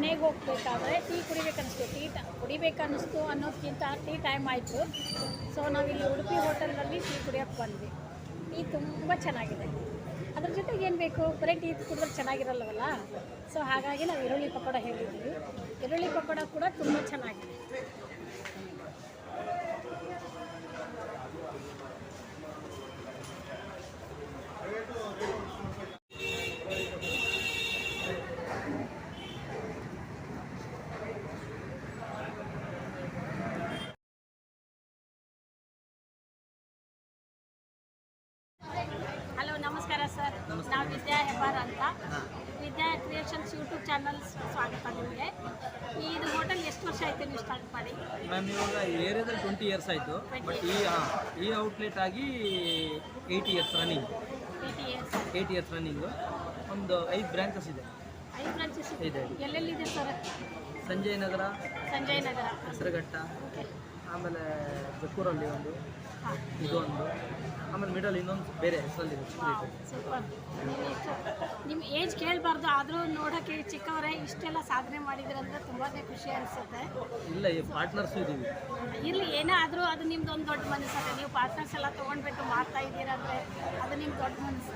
ಮನೆಗೆ ಹೋಗ್ಬೇಕಾದ್ರೆ tea ಕುಡಿಬೇಕನ್ನಿಸ್ತು. Tea ಟ ಕುಡಿಬೇಕನ್ನಿಸ್ತು ಅನ್ನೋದಕ್ಕಿಂತ ಟೀ ಟೈಮ್ ಆಯಿತು. ಸೊ ನಾವಿಲ್ಲಿ ಉಡುಪಿ ಹೋಟೆಲ್ನಲ್ಲಿ ಟೀ ಕುಡಿಯೋಕ್ಕೆ ಬಂದ್ವಿ. ಟೀ ತುಂಬ ಚೆನ್ನಾಗಿದೆ. ಅದ್ರ ಜೊತೆಗೆ ಏನು ಬೇಕು? ಬರೀ ಟೀ ಕುಡಿದ್ರೆ ಚೆನ್ನಾಗಿರಲ್ಲವಲ್ಲ ಸೊ ಹಾಗಾಗಿ ನಾವು ಈರುಳ್ಳಿ ಪಕೋಡ ಹೇಳಿದ್ವಿ ಈರುಳ್ಳಿ ಪಕೋಡ ಕೂಡ ತುಂಬ ಚೆನ್ನಾಗಿದೆ ಹಲೋ ನಮಸ್ಕಾರ ಸರ್ ನಾವು ವಿದ್ಯಾ ಹೆಬ್ಬಾರ್ ಅಂತ ವಿದ್ಯಾ ಕ್ರಿಯೇಷನ್ಸ್ ಯೂಟ್ಯೂಬ್ ಚಾನಲ್ ಸ್ವಾಗತ ನಿಮಗೆ. ಇದು ಹೋಟೆಲ್ ಎಷ್ಟು ವರ್ಷ ಆಯ್ತು ನೀವು ಸ್ಟಾರ್ಟ್ ಮಾಡಿ? ಮ್ಯಾಮ್ ಇವಾಗ ಏರಿಯಾದಲ್ಲಿ ಟ್ವೆಂಟಿ ಇಯರ್ಸ್ ಆಯಿತು. ಬಟ್ ಈ ಈ ಔಟ್ಲೆಟ್ ಆಗಿ eight years running P years eight years running ಒಂದು ಐದು ಬ್ರ್ಯಾಂಚಸ್ ಇದೆ. ಐದು ಬ್ರಾಂಚಸ್ ಇದೆ. ಎಲ್ಲೆಲ್ಲಿದೆ ಸರ್? ಸಂಜಯ್ ನಗರ ಸಂಜಯ್ ನಗರ ಹೆಸರುಘಟ್ಟ ಆಮೇಲೆ ಜಕ್ಕೂರಲ್ಲಿ ಒಂದು ಇದೊಂದು ಆಮೇಲೆ ಮಿಡಲ್ ಇನ್ನೊಂದು ಬೇರೆ ಹೆಸರಲ್ಲಿ ಸೂಪರ್ ನಿಮ್ಮ ಏಜ್ ಕೇಳಬಾರ್ದು ಆದರೂ ನೋಡೋಕ್ಕೆ ಚಿಕ್ಕವರೇ ಇಷ್ಟೆಲ್ಲ ಸಾಧನೆ ಮಾಡಿದ್ರಂದ್ರೆ ತುಂಬಾ ಖುಷಿ ಅನಿಸುತ್ತೆ. ಇಲ್ಲ ಈ ಪಾರ್ಟ್ನರ್ಸು ಇದ್ದೀವಿ ಇಲ್ಲಿ ಏನೇ ಆದರೂ ಅದು ನಿಮ್ದು ಒಂದು ದೊಡ್ಡ ಮನಸ್ಸು ನೀವು ಪಾರ್ಟ್ನರ್ಸ್ ಎಲ್ಲ ತೊಗೊಂಡ್ಬಿಟ್ಟು ಮಾಡ್ತಾ ಇದ್ದೀರಂದ್ರೆ ಅದು ನಿಮ್ಮ ದೊಡ್ಡ ಮನಸ್ಸು.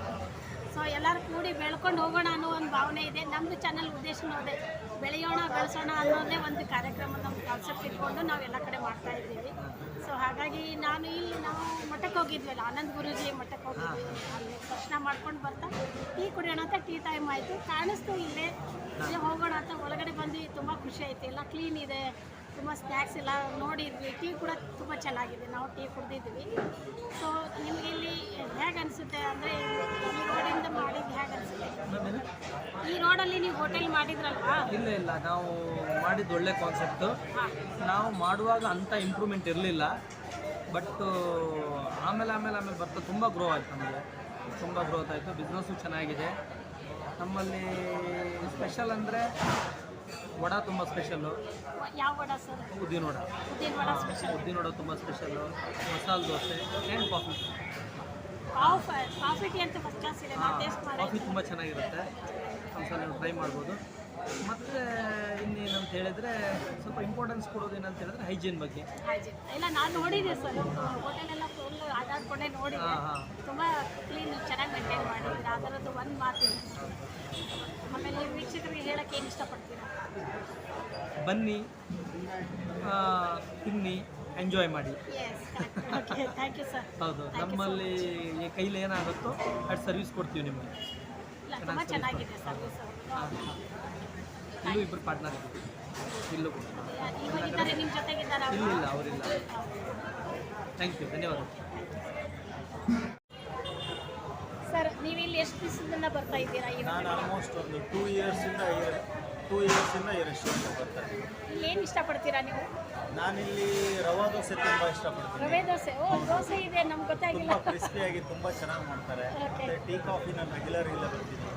ಸೊ ಎಲ್ಲರೂ ಕೂಡಿ ಬೆಳ್ಕೊಂಡು ಹೋಗೋಣ ಅನ್ನೋ ಒಂದು ಭಾವನೆ ಇದೆ. ನಮ್ಮದು ಚಾನಲ್ ಉದ್ದೇಶನೂ ಅದೇ ಬೆಳೆಯೋಣ, ಬೆಳೆಸೋಣ ಅನ್ನೋದೇ ಒಂದು ಕಾರ್ಯಕ್ರಮ ನಮ್ಮ ಕಾನ್ಸೆಪ್ಟ್ ಇಟ್ಕೊಂಡು ನಾವು ಎಲ್ಲ ಕಡೆ ಮಾಡ್ತಾ ಇದ್ದೀವಿ. ಸೊ ಹಾಗಾಗಿ ನಾನು ಇಲ್ಲಿ ನಾವು ಮಠಕ್ಕೆ ಹೋಗಿದ್ವಲ್ಲ, ಆನಂದ್ ಗುರುಜಿ ಮಠಕ್ಕೆ ಹೋಗಿದ್ವಿ. ದರ್ಶನ ಮಾಡ್ಕೊಂಡು ಬರ್ತಾ, ಟೀ ಕುಡಿಯೋಣ ಅಂತ ಟೀ ಟೈಮ್ ಆಯಿತು. ಕಾಣಿಸ್ತು ಇಲ್ಲೇ ಹೋಗೋಣ ಅಂತ, ಒಳಗಡೆ ಬಂದು ತುಂಬ ಖುಷಿ ಆಯಿತು. ಎಲ್ಲ ಕ್ಲೀನ್ ಇದೆ. ತುಂಬ ಸ್ನ್ಯಾಕ್ಸ್ ಎಲ್ಲ ನೋಡಿದ್ವಿ. ಟೀ ಕೂಡ ತುಂಬ ಚೆನ್ನಾಗಿದೆ. ನಾವು ಟೀ ಕುಡ್ದಿದ್ವಿ. ಸೊ ನಿಮಗೆ ಇಲ್ಲಿ ಹೇಗೆ ಅನಿಸುತ್ತೆ ಅಂದರೆ ಈ ರೋಡಿಂದ ಮಾಡಿದ್ದು ಹೇಗೆ ಅನಿಸುತ್ತೆ? ಈ ರೋಡಲ್ಲಿ ನೀವು ಹೋಟೆಲ್ ಮಾಡಿದ್ರಲ್ವಾ? ಇಲ್ಲ ಇಲ್ಲ. ನಾವು ಮಾಡಿದ್ದು ಒಳ್ಳೆ ಕಾನ್ಸೆಪ್ಟು ನಾವು ಮಾಡುವಾಗ ಅಂಥ ಇಂಪ್ರೂವ್ಮೆಂಟ್ ಇರಲಿಲ್ಲ. ಬಟ್ ಆಮೇಲೆ ಆಮೇಲೆ ಆಮೇಲೆ ಬರ್ತಾ ತುಂಬ ಗ್ರೋ ಆಯಿತು ನಮಗೆ. ತುಂಬ ಗ್ರೋತ್ ಆಯಿತು. ಬಿಸ್ನೆಸ್ಸು ಚೆನ್ನಾಗಿದೆ. ನಮ್ಮಲ್ಲಿ ಸ್ಪೆಷಲ್ ಅಂದರೆ ವಡ ತುಂಬ ಸ್ಪೆಷಲ್ಲು ಯಾವ ವಡ ಸರ್? ಉದ್ದಿನ ವಡ. ಉದ್ದಿನ ವಡ ಸ್ಪೆಷಲ್ ಉದ್ದಿನ ವಡ ತುಂಬ special masala dosa and coffee calf coffee tea ಅಂತ ಫಸ್ಟ್ ಕ್ಲಾಸ್ ಇದೆ ನಾವು ಟೇಸ್ಟ್ ಮಾಡಿ ಕಾಫಿ ತುಂಬ ಚೆನ್ನಾಗಿರುತ್ತೆ. ಒಂದ್ಸಲ ನೀವು ಟ್ರೈ ಮಾಡ್ಬೋದು. ಮತ್ತು ಇನ್ನೇನಂತ ಹೇಳಿದ್ರೆ ಸ್ವಲ್ಪ ಇಂಪಾರ್ಟೆನ್ಸ್ ಕೊಡೋದೇನಂತ ಹೇಳಿದ್ರೆ ಹೈಜೀನ್ ಬಗ್ಗೆ. ಇಲ್ಲ ನಾನು ನೋಡಿದೆ ಸರ್. ಹೋಟೆಲ್ ಎಲ್ಲ ಫುಲ್ ಆಟಾಡ್ಕೊಂಡೇ ಹಾಂ ತುಂಬ ಕ್ಲೀನ್ ಚೆನ್ನಾಗಿ ಮೇಂಟೈನ್ ಮಾಡಿದ್ರೆ ಥರದ್ದು ಒಂದು ಮಾತು ಆಮೇಲೆ ವೀಕ್ಷಕರಿಗೆ ಹೇಳಕ್ಕೆ ಏನು ಇಷ್ಟಪಡ್ತೀರಾ? ಬನ್ನಿ ತಿನ್ನಿ ಎಂಜಾಯ್ ಮಾಡಿ. Yes okay thank you sir ಹೌದು ನಮ್ಮಲ್ಲಿ ಈ ಕೈಲಿ ಏನಾಗುತ್ತೋ ಅದು ಸರ್ವಿಸ್ ಕೊಡ್ತೀವಿ ನಿಮಗೆ. ಇಲ್ಲ ತುಂಬ ಚೆನ್ನಾಗಿದೆ ಸರ್ವಿಸ್ ಇಲ್ಲೂ ಇಬ್ಬರು ಪಾರ್ಟ್ನರ್ ಇಲ್ಲೂ ಇಲ್ಲ ಇಲ್ಲ ಅವರಿಲ್ಲ. ಥ್ಯಾಂಕ್ ಯು ಧನ್ಯವಾದ. ಸರ್ ನೀವು ಇಲ್ಲಿ ಎಷ್ಟು ದಿವಸದಿಂದ ಬರ್ತಾ ಇದ್ದೀರಾ? ನಾನು ಆಲ್ಮೋಸ್ಟ್ ಒಂದು ಟೂ ಇಯರ್ಸಿಂದ ಟೂ ಇಯರ್ಸಿಂದ ಈ ರೆಸ್ಟೋರೆಂಟ್ ಬರ್ತಾ ಇದ್ದೀನಿ. ಇಲ್ಲಿ ಏನು ಇಷ್ಟಪಡ್ತೀರಾ ನೀವು? ನಾನಿಲ್ಲಿ ರವಾ ದೋಸೆ ತುಂಬ ಇಷ್ಟಪಡ್ತೀನಿ. ರವೆ ದೋಸೆ? ಓ ದೋಸೆ ಇದೆ ನಮ್ಗೆ ಗೊತ್ತಾಗಿಲ್ಲ. ತುಂಬ ಕ್ರಿಸ್ಪಿಯಾಗಿ ತುಂಬ ಚೆನ್ನಾಗಿ ಮಾಡ್ತಾರೆ. ಮತ್ತು ಟೀ ಕಾಫಿ ನಾನು ರೆಗ್ಯುಲರ್ ಇಲ್ಲ ಬರ್ತೀನಿ.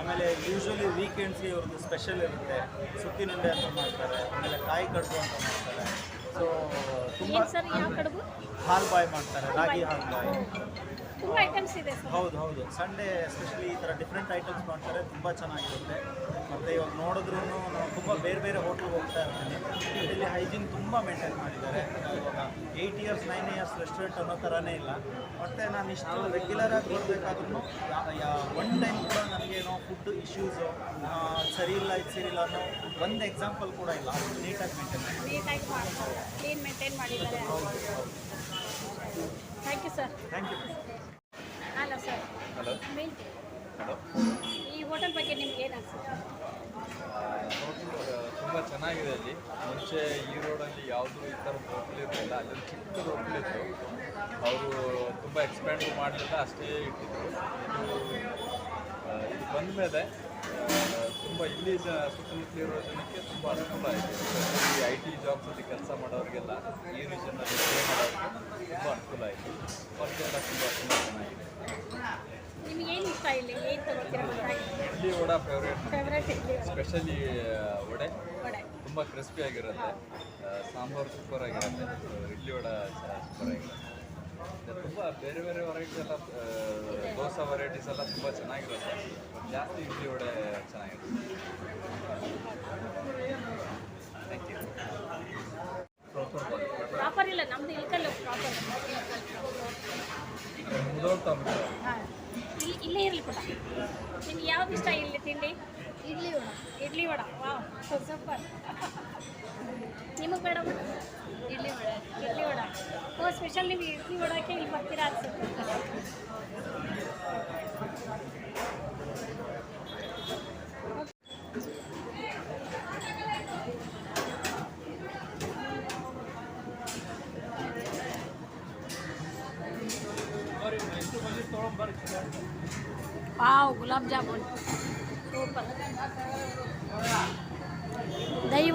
ಆಮೇಲೆ ಯೂಶ್ವಲಿ ವೀಕೆಂಡ್ಸ್ಗೆ ಇವ್ರದ್ದು ಸ್ಪೆಷಲ್ ಇರುತ್ತೆ. ಸುತ್ತಿನಿಂದ ಅಂತ ಮಾಡ್ತಾರೆ ಆಮೇಲೆ ಕಾಯಿ ಕಡುಬು ಅಂತ ಮಾಡ್ತಾರೆ. ಸೊ ತುಂಬ ಏನು ಸರ್ ಯಾವ ಕಡುಬು? ಹಾಲ್ ಬಾಯ್ ಮಾಡ್ತಾರೆ ರಾಗಿ ಹಾಲ್ ಬಾಯ್. ತುಂಬ ಐಟಮ್ಸ್ ಇದೆ ಸರ್. ಹೌದು ಹೌದು. ಸಂಡೇ ಎಸ್ಪೆಷಲಿ ಈ ಥರ ಡಿಫ್ರೆಂಟ್ ಐಟಮ್ಸ್ ಮಾಡ್ತಾರೆ ತುಂಬ ಚೆನ್ನಾಗಿರುತ್ತೆ. ಮತ್ತು ಇವಾಗ ನೋಡಿದ್ರೂ ನಾವು ತುಂಬ ಬೇರೆ ಬೇರೆ ಹೋಟ್ಲಿಗೆ ಹೋಗ್ತಾ ಇರ್ತೀನಿ ಇಲ್ಲಿ ಹೈಜೀನ್ ತುಂಬ ಮೇಂಟೈನ್ ಮಾಡಿದ್ದಾರೆ. ಇವಾಗ eight years nine years restaurant ಅನ್ನೋ ಥರನೇ ಇಲ್ಲ. ಮತ್ತು ನಾನು ಇಷ್ಟು ರೆಗ್ಯುಲರಾಗಿ ಬರಬೇಕಾದ್ರೂ ಒನ್ ಟೈಮ್ ಕೂಡ ನನಗೇನೋ ಫುಡ್ ಇಶ್ಯೂಸು ಸರಿ ಇಲ್ಲ ಇದು ಸರಿ ಇಲ್ಲ ಅನ್ನೋ ಒಂದು ಎಕ್ಸಾಂಪಲ್ ಕೂಡ ಇಲ್ಲ. ನೀಟಾಗಿ ಮೇಂಟೈನ್ ಕ್ಲೀನ್ ಮೇಂಟೈನ್ ಮಾಡಿದ್ದಾರೆ. Thank you sir thank you hello sir hello hello ಈ ಹೋಟೆಲ್ ಬಗ್ಗೆ ನಿಮ್ಗೆ ಏನು ಅನ್ಸುತ್ತೆ? ಚೆನ್ನಾಗಿದೆ ಅಲ್ಲಿ. ಮುಂಚೆ ಈ ರೋಡಲ್ಲಿ ಯಾವುದೂ ಈ ಥರ ಇರಲಿಲ್ಲ ಅಲ್ಲಿ ಚಿಕ್ಕ ಹೋಗಲಿತ್ತು ಇತ್ತು. ಅವರು ತುಂಬ ಎಕ್ಸ್ಪ್ಯಾಂಡ್ ಮಾಡಲಿಲ್ಲ ಅಷ್ಟೇ ಇಟ್ಟಿದ್ರು. ಇದು ಬಂದ ಮೇಲೆ ತುಂಬ ಇಲ್ಲಿ ಜ ಸುತ್ತಮುತ್ತಲಿರೋ ಜನಕ್ಕೆ ತುಂಬ ಅನುಕೂಲ ಆಯಿತು. ಈ ಐ ಟಿ ಜಾಬ್ಸಲ್ಲಿ ಕೆಲಸ ಮಾಡೋರಿಗೆಲ್ಲ ಈ ರೀಜನಲ್ಲಿ ಮಾಡೋರಿಗೆ ತುಂಬ ಅನುಕೂಲ ಆಯಿತು. ಅವ್ರಿಗೆಲ್ಲ ತುಂಬ ತುಂಬ ಚೆನ್ನಾಗಿದೆ ಇಲ್ಲಿ? Vada favourite specially vada. ತುಂಬ ಕ್ರಿಸ್ಪಿ ಆಗಿರುತ್ತೆ. ಸಾಂಬಾರ್ ಸೂಪರ್ ಆಗಿರುತ್ತೆ. ಇಡ್ಲಿ ವಡ ಸೂಪರ್ ಆಗಿರುತ್ತೆ. ತುಂಬಾ ಬೇರೆ ಬೇರೆ ವೆರೈಟೀಸ್ ಎಲ್ಲ ದೋಸೆ ವೆರೈಟೀಸ್ ಎಲ್ಲ ತುಂಬಾ ಚೆನ್ನಾಗಿರುತ್ತೆ. ಜಾಸ್ತಿ ಇಡ್ಲಿ ವಡೆ ಚೆನ್ನಾಗಿರುತ್ತೆ. ಪ್ರಾಪರ್ ಇಲ್ಲ ನಮ್ಮ ಪ್ರಾಪರ್ ಇಲ್ಲೇ ಇರಲಿ ಕೂಡ. ನಿಮ್ಗೆ ಯಾವ್ದು ಇಷ್ಟ ಇಲ್ಲಿ ತಿಂಡಿ? ಇಡ್ಲಿ ವಡ. ಇಡ್ಲಿ ವಡ ವಾವ್. ಸೂಪರ್ ನಿಮಗೆ ಬೇಡ ಪುಟ? ಇಡ್ಲಿ ವಡ ಇಡ್ಲಿ ವಡ. ಓ ಸ್ಪೆಷಲ್ ನೀವು ಇಡ್ಲಿ ವಡಕ್ಕೆ ಇಲ್ಲಿ ಬರ್ತೀರಾ ಅನ್ಸುತ್ತೆ. ವಾವ್ ಗುಲಾಬ್ ಜಾಮೂನ್. ಸೂಪರ್ ದಹಿ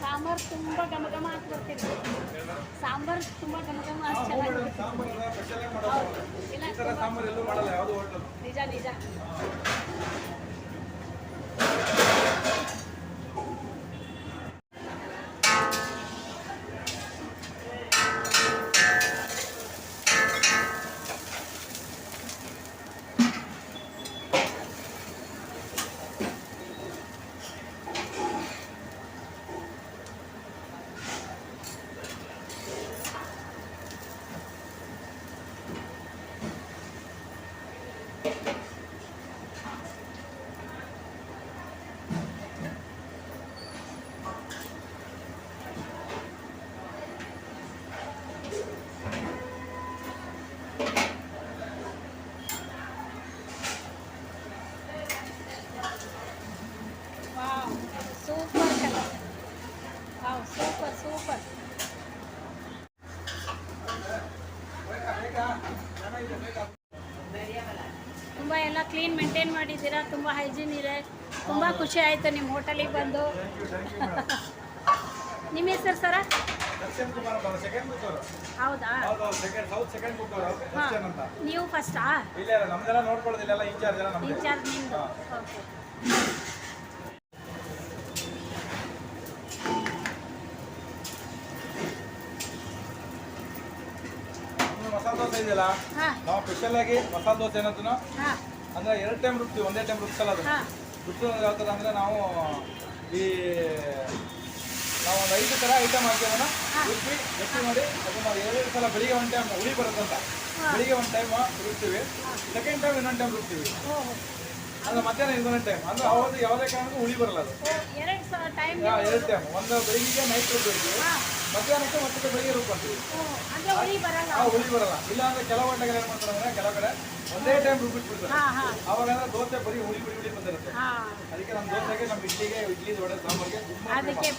ಸಾಂಬಾರು ತುಂಬ ಘಮ ಘಮ ಅಂತ ಬರ್ತಿದೆ ಸಾಂಬಾರು ತುಂಬ ಎಲ್ಲೂ ಚೆನ್ನಾಗಿ ಇಲ್ಲ, ನಿಜ ನಿಜ. ತುಂಬ ಎಲ್ಲ ಕ್ಲೀನ್ ಮೇಂಟೈನ್ ಮಾಡಿದ್ದೀರಾ? ತುಂಬ ಹೈಜೀನ್ ಇದೆ. ತುಂಬ ಖುಷಿ ಆಯಿತು ನಿಮ್ಮ ಹೋಟೆಲಿಗೆ ಬಂದು. ನಿಮ್ಮ ಹೆಸರು ಸರ? ಹೌದಾ? ನೀವು ಫಸ್ಟಾ ಇನ್ಚಾರ್ಜ್ ನಿಮ್ಮದು ಓಕೆ ಇನ್ನು ಮಸಾಲೆ ದೋಸೆ ಇದೆಯಲ್ಲ? ನಾವು ಸ್ಪೆಷಲ್ ಆಗಿ ಮಸಾಲೆ ದೋಸೆ ಅನ್ನೋದನ್ನ ಅಂದ್ರೆ ಎರಡು ಟೈಮ್ ರುಬ್ತೀವಿ ಒಂದೇ ಟೈಮ್ ರುಬ್ಸಲ್ಲ ಅದು. ರುಬ್ಸೋದು ಯಾವ ಥರ ಅಂದರೆ ನಾವು ಈ ನಾವು ಒಂದು ಐದು ಥರ ಐಟಮ್ ಹಾಕ್ತೀವನ್ನ ರುಬ್ಬಿ ಗಟ್ಟಿ ಮಾಡಿ ಅದನ್ನ ಎರಡು ಸಲ ಬೆಳಿಗ್ಗೆ ಒಂದು ಟೈಮ್ ಉಳಿ ಬರುತ್ತಂತ ಬೆಳಿಗ್ಗೆ ಒಂದು ಟೈಮ್ ರುಬ್ತೀವಿ. ಸೆಕೆಂಡ್ ಟೈಮ್ ಇನ್ನೊಂದು ಟೈಮ್ ರುಬ್ತೀವಿ. ಅಂದ್ರೆ ಮಧ್ಯಾಹ್ನ ಇನ್ನೊಂದು ಟೈಮ್ ಅಂದ್ರೆ ಅವ್ರದ್ದು ಯಾವುದೇ ಕಾರಣಕ್ಕೂ ಹುಳಿ ಬರಲ್ಲ ಅದು. ಎರಡು ಟೈಮ್ ಎರಡು ಟೈಮ್ ಒಂದು ಬೆಳಿಗ್ಗೆ ನೈಟ್ ರುಬ್ಬಿರ್ತೀವಿ ಮಧ್ಯಾಹ್ನಕ್ಕೆ ಮತ್ತೆ ಬೆಳಿಗ್ಗೆ ರುಬ್ಕೊಂತೀವಿ ಓ ಉಳಿ ಬರಲ್ಲ. ಇಲ್ಲ ಅಂದ್ರೆ ಕೆಲವು ಗಂಟೆಗೆ ಏನು ಮಾಡ್ತಾರೆ ಅಂದ್ರೆ ಕೆಲವು ಕಡೆ ಒಂದೇ ಟೈಮ್ ರುಬ್ಬಿಟ್ಬಿಡ್ತಾರೆ ಹಾಂ ಹಾಂ. ಅವಾಗ ಅಂದ್ರೆ ದೋಸೆ ಬರೀ ಉಳಿ ಹುಳಿ ಹುಳಿ ಬಂದಿರುತ್ತೆ. ಹಾಂ. ಅದಕ್ಕೆ ನಮ್ಮ ದೋಸೆಗೆ ನಮ್ಮ ಇಡ್ಲಿಗೆ ಇಡ್ಲಿ ವಡೆ ಸಾಂಬಾರಿಗೆ ಅದಕ್ಕೆ